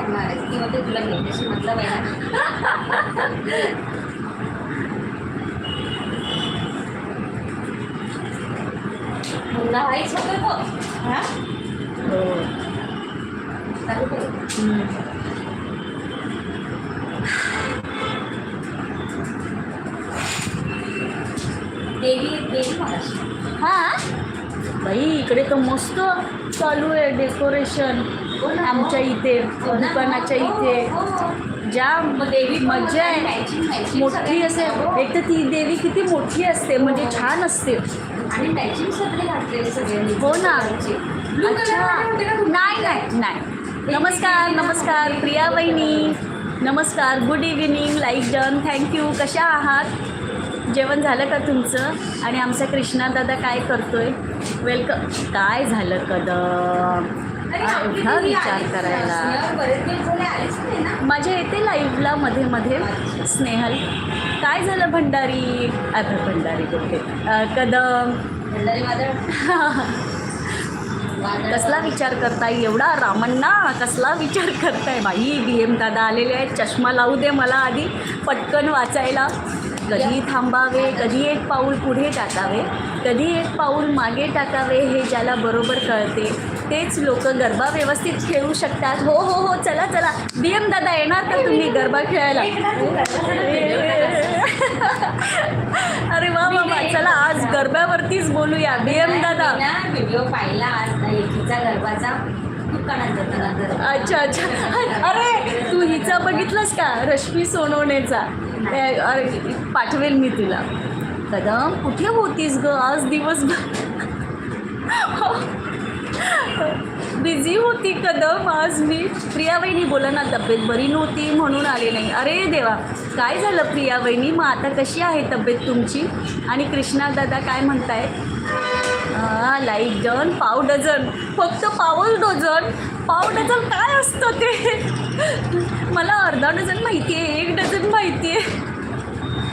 हाक मारायची. ती म्हणते तुला घेतल्याशी मतलब आहे ना. मुलगा हायच होता तो हा हो? चालू देवी देवी मगाशी हा? बाई इकडे तर मस्त चालू आहे डेकोरेशन आमच्या इथे? दुकानाच्या इथे. ज्या देवी मजा आहे मोठी असे. एक तर ती देवी किती मोठी असते म्हणजे छान असते आणि मॅचिंग सगळे घातलेले सगळ्यांनी हो ना. अच्छा? नाही नाही नाही नमस्कार नमस्कार प्रिया वहिनी नमस्कार good evening like done thank you कशा आहात जेवण झालं का तुमचं आणि आमचा कृष्णा दादा काय करतोय वेलकम काय झालं कदम एवढा विचार. करायला. माझ्या येते लाईव्हला मध्ये मध्ये स्नेहल. काय झालं भंडारी? अरे भंडारी अं, कदम. कसला विचार करताय? एवढा रामण्णा कसला विचार करताय? बाई बी एम दादा आलेले आहेत. चष्मा लावू दे मला आधी. पटकन वाचायला. कधी थांबावे कधी एक पाऊल पुढे टाकावे कधी एक पाऊल मागे टाकावे हे ज्याला बरोबर कळते तेच लोक गरबा व्यवस्थित खेळू शकतात. हो हो हो चला चला. बी एम दादा येणार का तुम्ही गरबा खेळायला? अरे वा वा चला आज गरब्यावरतीच बोलूया. बी एम दादा. व्हिडिओ पाहिला आज गरबाचा. अच्छा अच्छा. अरे तू हिचा बघितलंस का? रश्मी सोनवणेचा. अरे पाठवेल मी तिला. कदम कुठे होतीस ग? आज दिवसभर. बिझी होती कदम आज मी. प्रियावहिनी बोला ना तब्येत बरी नव्हती म्हणून आले नाही. अरे देवा काय झालं प्रिया मग आता कशी आहे तब्येत तुमची? आणि कृष्णा दादा काय म्हणताय? लाईक डन पाव डझन. फक्त पावल डझन. पाव डझन काय असतं ते? मला अर्धा डझन माहिती आहे एक डझन माहिती आहे.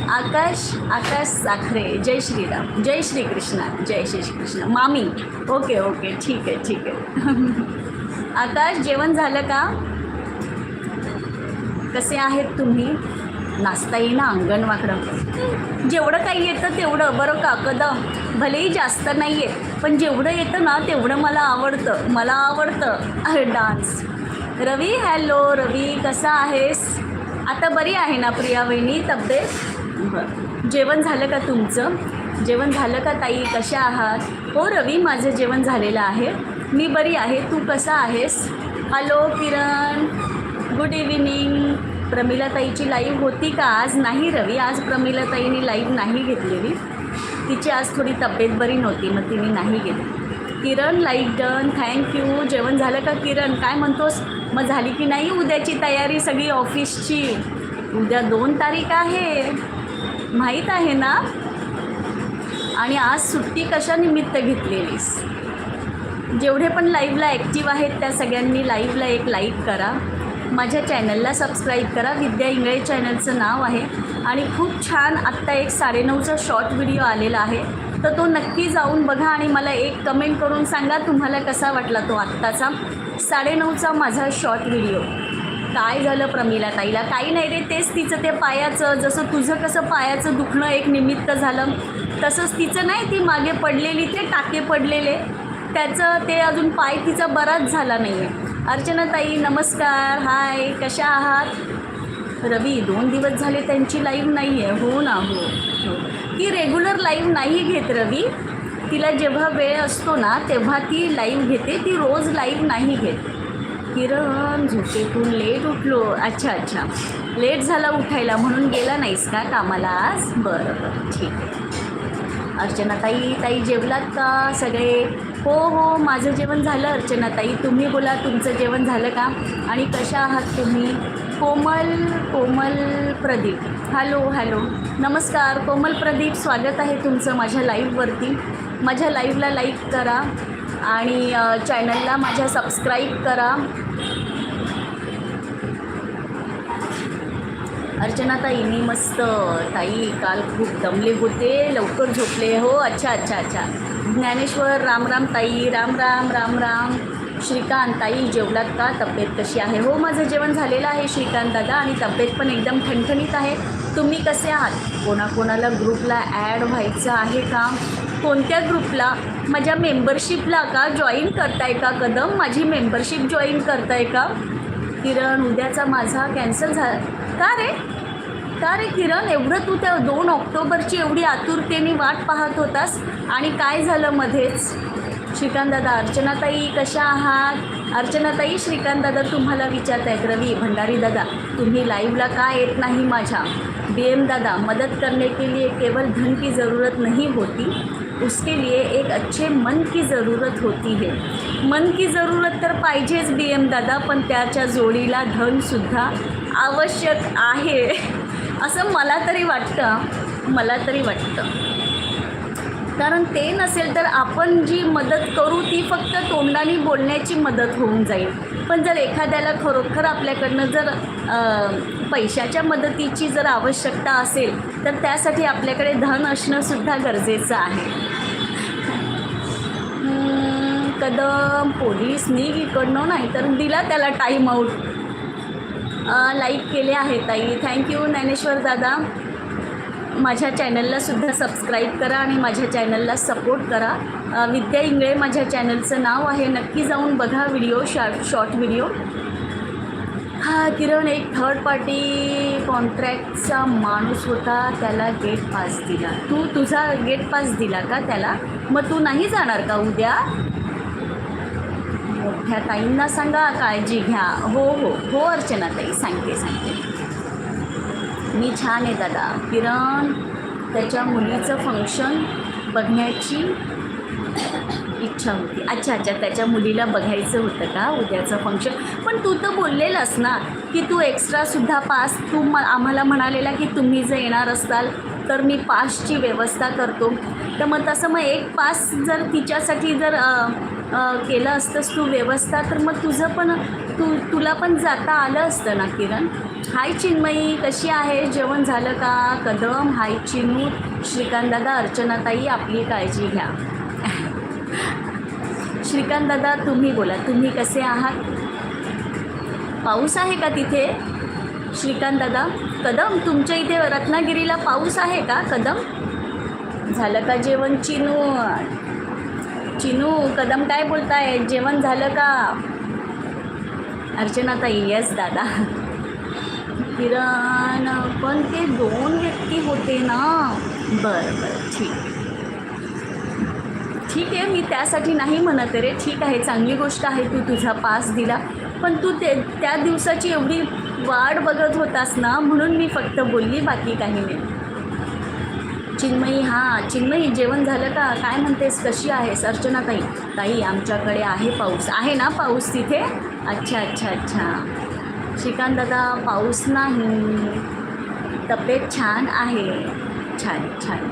आकाश आकाश साखरे. जय श्रीराम. जय श्रीकृष्ण. जय श्री कृष्ण मामी. Okay okay. ठीक आहे ठीक आहे. आकाश जेवण झालं का? कसे आहेत तुम्ही? नाचता येईना अंगण वाकडं जेवढं काही येतं तेवढं. बरं का? कदम भलेही जास्त नाही आहे पण जेवढं येतं ना तेवढं मला आवडतं. मला आवडतं. डान्स. रवी हॅलो रवी कसा आहेस? आता बरी आहे ना प्रिया वहिनी तब्येत? बरं. जेवण झालं का तुमचं? जेवण झालं का ताई? कशा आहात? हो रवी माझं जेवण झालेलं आहे. मी बरी आहे. तू कसा आहेस? हॅलो किरण. गुड इव्हिनिंग प्रमिलाताईची लाईव्ह होती का आज? नाही रवी आज प्रमिलाताईनी लाईव्ह नाही घेतलेली. तिची आज थोडी तब्येत बरी नव्हती मग तिने नाही घेतली. किरण लाईक डन थँक्यू जेवण झालं का किरण? काय म्हणतोस? मग झाली की नाही उद्याची तयारी सगळी ऑफिसची उद्या दोन तारीख आहे. माहीत आहे ना? आणि आज सुट्टी कशा निमित्त घेतलेलीस? जेवढे पण लाईव्हला ॲक्टिव्ह आहेत त्या सगळ्यांनी लाईव्हला एक लाईक करा. माझ्या चॅनलला सबस्क्राईब करा. विद्या इंगळे चॅनलचं नाव आहे. आणि खूप छान आत्ता एक साडेनऊचा शॉर्ट व्हिडिओ आलेला आहे. तर तो नक्की जाऊन बघा आणि मला एक कमेंट करून सांगा तुम्हाला कसा वाटला तो आत्ताचा. साडेनऊचा माझा शॉर्ट व्हिडिओ काय झालं प्रमिला ताईला? काही नाही रे तेच तिचं ते पायाचं जसं तुझं कसं पायाचं दुखणं एक निमित्त झालं. तसंच तिचं नाही ती मागे पडलेली ते टाके पडलेले. त्याचं ते अजून पाय तिचा बराच झाला नाही आहे अर्चना ताई नमस्कार हाय कशा आहात? रवी दोन दिवस झाले त्यांची लाईव्ह नाही आहे हो ना हो. हो. ती रेग्युलर लाईव्ह नाही घेत रवी. तिला जेव्हा वेळ असतो ना तेव्हा ती लाईव्ह घेते. ती रोज लाईव्ह नाही घेत. किरण झोपेतून लेट उठलो. अच्छा अच्छा. लेट झाला उठायला म्हणून गेला नाहीस का कामाला आज? बरं बरं. ठीक आहे. अर्चनाताई ताई जेवलात का सगळे? हो हो माझं जेवण झालं. अर्चनाताई तुम्ही बोला तुमचं जेवण झालं का? आणि कशा आहात तुम्ही? कोमल कोमल प्रदीप. Hello hello. नमस्कार कोमल प्रदीप स्वागत आहे तुमचं माझ्या लाईव्हवरती. माझ्या लाईव्हला लाईक करा आणि चॅनलला माझ्या सबस्क्राईब करा. अर्चना ताई मी मस्त. ताई काल खूप दमले होते लवकर झोपले. हो अच्छा अच्छा अच्छा. ज्ञानेश्वर राम राम ताई. राम राम राम राम. श्रीकांत ताई जेवलात का? तब्येत कशी आहे? हो माझं जेवण झालेलं आहे श्रीकांत दादा. आणि तब्येत पण एकदम ठणठणीत आहे. तुम्ही कसे आहात? कोणाकोणाला ग्रुपला ॲड व्हायचं आहे का? कोणत्या ग्रुपला? माझ्या मेंबरशिपला का? जॉईन करताय का कदम? माझी मेंबरशिप जॉईन करताय का? किरण उद्याचा माझा कॅन्सल झाला का रे? का रे किरण? एवढं तू त्या दोन ऑक्टोबरची एवढी आतुरतेने वाट पाहत होतास आणि काय झालं मध्येच? श्रीकांतदादा अर्चनाताई कशा आहात? अर्चनाताई श्रीकांतदादा तुम्हाला विचारत आहेत रवी भंडारी दादा तुम्ही लाईव्हला का येत नाही माझ्या? बी एम दादा मदद करने के लिए केवल धन की ज़रूरत नहीं होती उसके लिए एक अच्छे मन की ज़रूरत होती है। मन की ज़रूरत तर पाहिजेच बी एम दादा पण त्याच्या जोडीला धनसुद्धा आवश्यक आहे. असं मला तरी वाटतं मला तरी वाटतं. कारण ते नसेल तर आपण जी मदत करू ती फक्त तोंडाने बोलण्याची मदत होऊन जाईल. पण जर एखाद्याला खरोखर आपल्याकडनं जर पैशाच्या मदतीची जर आवश्यकता असेल तर त्यासाठी आपल्याकडे धन असणंसुद्धा गरजेचं आहे. कदम पोलीस निघ इकडनं नाही तर दिला त्याला टाईम आऊट लाईक केले आहे ताई. थँक्यू ज्ञानेश्वर दादा. माझ्या चॅनलला सुद्धा सबस्क्राईब करा आणि माझ्या चॅनलला सपोर्ट करा. विद्या इंगळे माझ्या चॅनलचं नाव आहे. नक्की जाऊन बघा व्हिडिओ शॉर्ट शॉर्ट व्हिडिओ हा किरण एक थर्ड पार्टी कॉन्ट्रॅक्टचा माणूस होता. त्याला गेट पास दिला. तू तुझा गेट पास दिला का त्याला? मग तू नाही जाणार का उद्या? मोठ्या ताईंना सांगा काळजी घ्या. हो हो हो अर्चना ताई सांगते सांगते. मी छान आहे दादा. किरण त्याच्या मुलीचं फंक्शन बघण्याची इच्छा होती. अच्छा अच्छा त्याच्या मुलीला बघायचं होतं का? उद्याचं फंक्शन पण तू तर बोललेलास ना की तू एक्स्ट्रासुद्धा पास तू म आम्हाला म्हणालेला की तुम्ही जर येणार असाल तर मी पासची व्यवस्था करतो. तर मग तसं मग एक पास जर तिच्यासाठी जर केलं असतंस तू व्यवस्था तर मग तुझं पण तू तुला पण जाता आलं असतं ना किरण? हाय चिन्मयी कशी आहे? जेवण झालं का? कदम हाय चिनू श्रीकांतदादा अर्चनाताई आपली काळजी घ्या. श्रीकांतदादा तुम्ही बोला. तुम्ही कसे आहात? पाऊस आहे का तिथे? श्रीकांतदादा कदम तुमच्या इथे रत्नागिरीला पाऊस आहे का? कदम? झालं का जेवण चिनू? चिनू कदम काय बोलताय? जेवण झालं का? अर्चनाताई येस दादा. किरण पण ते दोन व्यक्ती होते ना? बरं बरं ठीक. ठीक आहे मी त्यासाठी नाही म्हणत रे. ठीक आहे चांगली गोष्ट आहे तू तुझा पास दिला. पण तू ते त्या दिवसाची एवढी वाट बघत होतास ना म्हणून मी फक्त बोलली बाकी काही नाही. चिन्मयी हां चिन्मयी जेवण झालं का? काय म्हणतेस? कशी आहेस? अर्चना ताई ताई आमच्याकडे आहे पाऊस. आहे ना पाऊस तिथे? अच्छा अच्छा अच्छा. श्रीकांत दादा पाऊस नाही. तब्येत छान आहे. छान छान.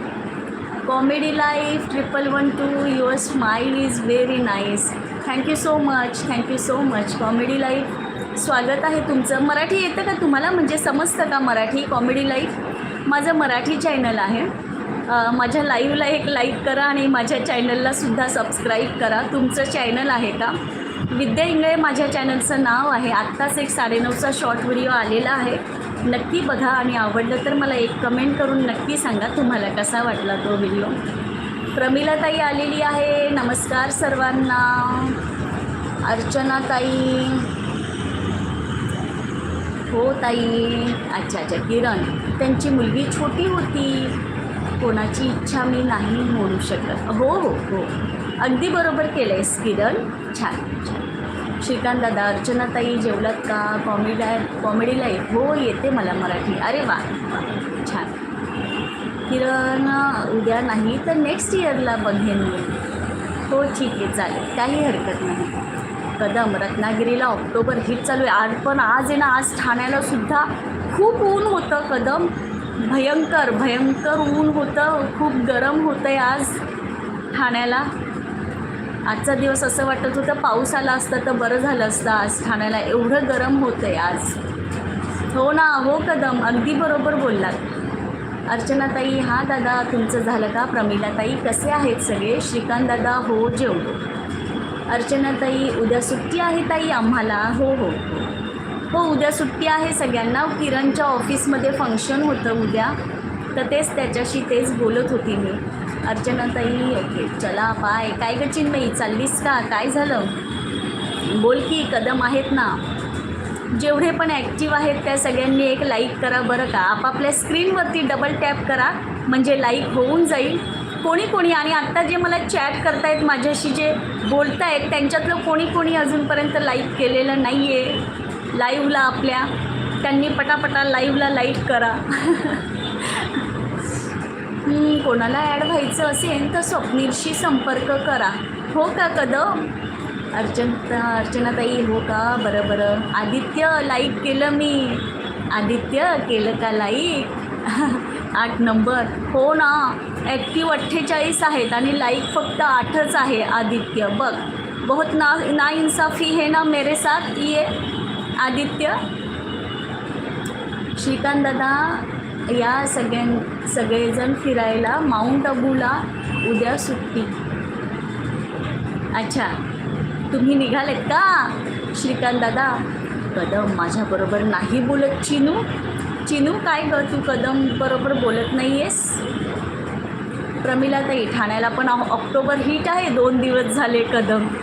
Comedy life triple one two your smile is very nice thank you so much thank you so much comedy life स्वागत आहे तुमचं. मराठी येतं का तुम्हाला? म्हणजे समजतं का मराठी? कॉमेडी लाईफ माझं मराठी चॅनल आहे. माझ्या लाईव्हला एक लाईक करा आणि माझ्या चॅनलला सबस्क्राईब करा. तुमचं चॅनल आहे का? विद्या इंगळे माझ्या चॅनलचं नाव आहे. आत्ताच एक साडेनऊचा शॉर्ट व्हिडिओ आलेला आहे. नक्की बघा आणि आवडलं तर मला एक कमेंट करून नक्की सांगा तुम्हाला कसा वाटला तो व्हिडिओ प्रमिलाताई आलेली आहे. नमस्कार सर्वांना. अर्चनाताई. हो ताई. अच्छा अच्छा किरण. त्यांची मुलगी छोटी होती. कोणाची इच्छा मी नाही म्हणू शकत. हो हो हो. अगदी बरोबर केलं आहेस किरण. छान छान. श्रीकांत दादा अर्चनाताई जेवलात का कॉमेडी कॉमेडी लाईफ हो येते मला मराठी. अरे वा. छान. किरण उद्या नाही तर नेक्स्ट इयरला बघेन मी. हो ठीक आहे चालेल. काही हरकत नाही. कदम रत्नागिरीला ऑक्टोबर हिट चालू आहे. आज पण आज आहे ना आज ठाण्याला सुद्धा खूप ऊन होतं कदम. भयंकर भयंकर ऊन होतं. खूप गरम होतं आहे आज ठाण्याला. आजचा दिवस असं वाटत होतं पाऊस आला असता तर बरं झालं असतं. आज ठाण्याला एवढं गरम होतं आहे आज. हो ना हो कदम अगदी बरोबर बोललात. अर्चनाताई हा दादा तुमचं झालं का? प्रमिलाताई कसे आहेत सगळे? श्रीकांत दादा हो जेवलो. अर्चनाताई उद्या सुट्टी आहे ताई आम्हाला? हो हो. हो उद्या सुट्टी आहे सगळ्यांना. किरणच्या ऑफिसमध्ये फंक्शन होतं उद्या. तर तेच त्याच्याशी तेच बोलत होती मी. अर्चनाताई ओके चला बाय काय ग चिन्मयी चाललीस का? काय झालं? बोल की कदम आहेत ना. जेवढे पण ॲक्टिव्ह आहेत त्या सगळ्यांनी एक लाईक करा बरं का. आपापल्या स्क्रीनवरती डबल टॅप करा म्हणजे लाईक होऊन जाईल. कोणी कोणी आणि आत्ता जे मला चॅट करतायत माझ्याशी जे बोलतायत त्यांच्यातलं कोणी कोणी अजूनपर्यंत लाईक केलेलं नाही आहे लाईव्हला आपल्या. त्यांनी पटापटा लाईव्हला लाईक करा. कोणाला ॲड व्हायचं असेल तर स्वप्नीलशी संपर्क करा. हो का कदम? अर्चना अर्चनाताई हो का? बरं बरं. आदित्य लाईक केलं मी. आदित्य केलं का लाईक आठ नंबर हो ना. ॲक्टिव्ह अठ्ठेचाळीस आहेत आणि लाईक फक्त आठच आहे आदित्य. बघ. बहुत ना ना इन्साफी है ना मेरे साथ? ये आदित्य. श्रीकांत दादा या सगळ्यां सगळेजण फिरायला माउंट अबूला उद्या सुट्टी. अच्छा तुम्ही निघालेत का? श्रीकांत दादा कदम माझ्याबरोबर नाही बोलत चिनू. चिनू काय ग तू कदम बरोबर बोलत नाही आहेस प्रमिलाताई ठाण्याला पण ऑक्टोबर हीट आहे. दोन दिवस झाले कदम.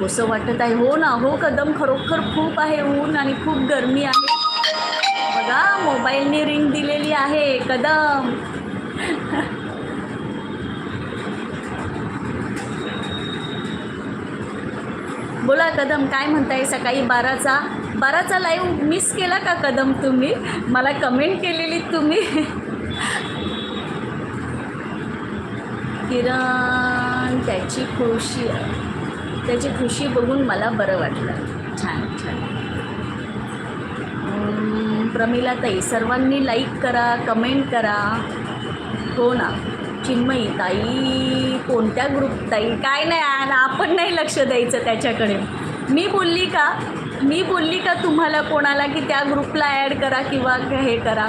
कसं वाटत आहे. हो ना हो कदम खरोखर खूप आहे. ऊन आणि खूप गरमी आहे. बघा मोबाईलने रिंग दिलेली आहे कदम. बोला कदम काय म्हणताय सकाळी बाराचा? बाराचा लाईव्ह मिस केला का कदम तुम्ही? मला कमेंट केलेली तुम्ही. किरण त्याची खुशी त्याची खुशी बघून मला बरं वाटलं. छान छान. प्रमिलाताई सर्वांनी लाईक करा कमेंट करा. हो ना? चिन्मयी ताई कोणत्या ग्रुप ताई काय नाही आपण नाही लक्ष द्यायचं त्याच्याकडे. मी बोलली का? मी बोलली का तुम्हाला कोणाला की त्या ग्रुपला ॲड करा किंवा हे करा?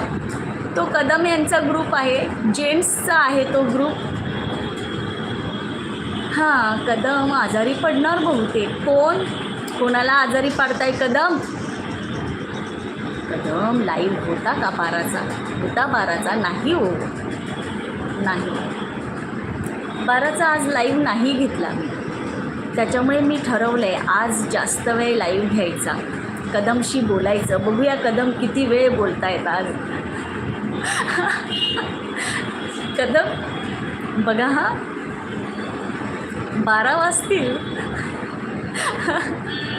तो कदम यांचा ग्रुप आहे जेंट्सचा आहे तो ग्रुप हां कदम आजारी पडणार बहुतेक. कोण? कोणाला आजारी पाडताय कदम? कदम लाईव्ह होता का बाराचा? होता बाराचा नाही हो. नाही. बाराचा आज लाईव्ह नाही घेतला मी. त्याच्यामुळे मी ठरवलं आहे आज जास्त वेळ लाईव्ह घ्यायचा. कदमशी बोलायचं. बघूया कदम किती वेळ बोलता येतात. आज कदम? बघा हा. बारा वाजतील.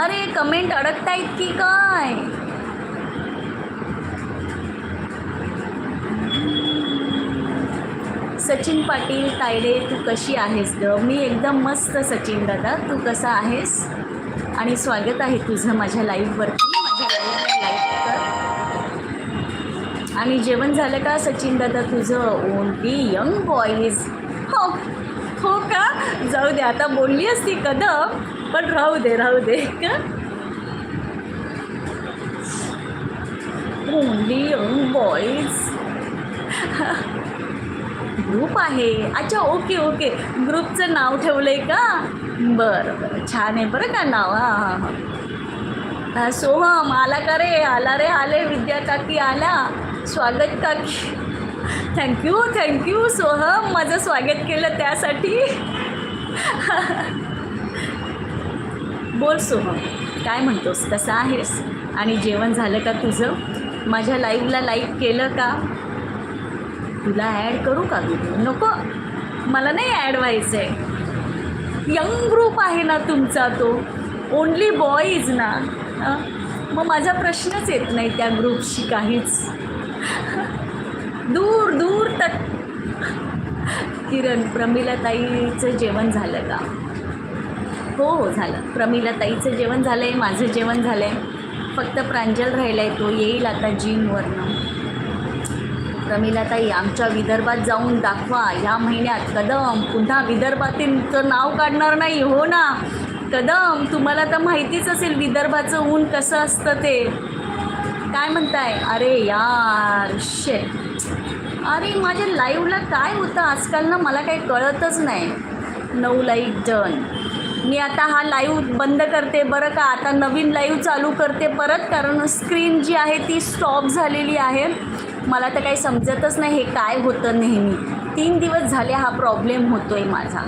अरे कमेंट अडकतायत की काय? सचिन पाटील तायडे तू कशी आहेस ग? मी एकदम मस्त सचिन दादा. तू कसा आहेस? आणि स्वागत आहे तुझं माझ्या लाईव्हवरती माझ्या लाईव्हला लाईफ कर आणि जेवण झालं का सचिन दादा? तुझं ओनली यंग बॉईज हो हो का? जाऊ दे आता बोलली असती कदम. पण राहू दे राहू दे. का? ओनली यंग बॉईज ग्रुप आहे. अच्छा ओके ओके ग्रुपचं नाव ठेवलं आहे का? बरं बरं. छान आहे बरं का नाव. हां हां हां. हा, सोहम आला का रे? आला रे आले. विद्या काकी आला. स्वागत काकी. Thank you thank you Soham. माझं स्वागत केलं त्यासाठी. बोल सोहम काय म्हणतोस? कसा आहेस? आणि जेवण झालं का तुझं? माझ्या लाईव्हला लाईक केलं का? तुला ॲड करू का व्हिडिओ नको. मला नाही ॲड व्हायचं आहे यंग ग्रुप आहे ना तुमचा तो. ओनली बॉईज ना. मग माझा प्रश्नच येत नाही त्या ग्रुपशी काहीच. दूर दूर तक. किरण प्रमिलाताईचं जेवण झालं का? हो हो झालं. प्रमिलाताईचं जेवण झालं आहे माझं जेवण झालं आहे फक्त प्रांजल राहिला आहे तो येईल आता जिमवरनं. प्रमिलाताई आमच्या विदर्भात जाऊन दाखवा. ह्या महिन्यात कदम पुन्हा विदर्भातीलचं नाव काढणार नाही हो ना? कदम तुम्हाला तर माहितीच असेल विदर्भाचं ऊन कसं असतं ते. काय म्हणताय? अरे यार शे अरे माझ्या लाईव्हला काय होतं? आजकाल ना मला काही कळतच नाही. नऊ लाईक डन मी आता हा लाईव्ह बंद करते बरं का? आता नवीन लाईव्ह चालू करते परत कारण स्क्रीन जी आहे ती स्टॉप झालेली आहे. मला तर काही समजतच नाही हे काय होतं नेहमी. तीन दिवस झाले हा प्रॉब्लेम होतो आहे माझा.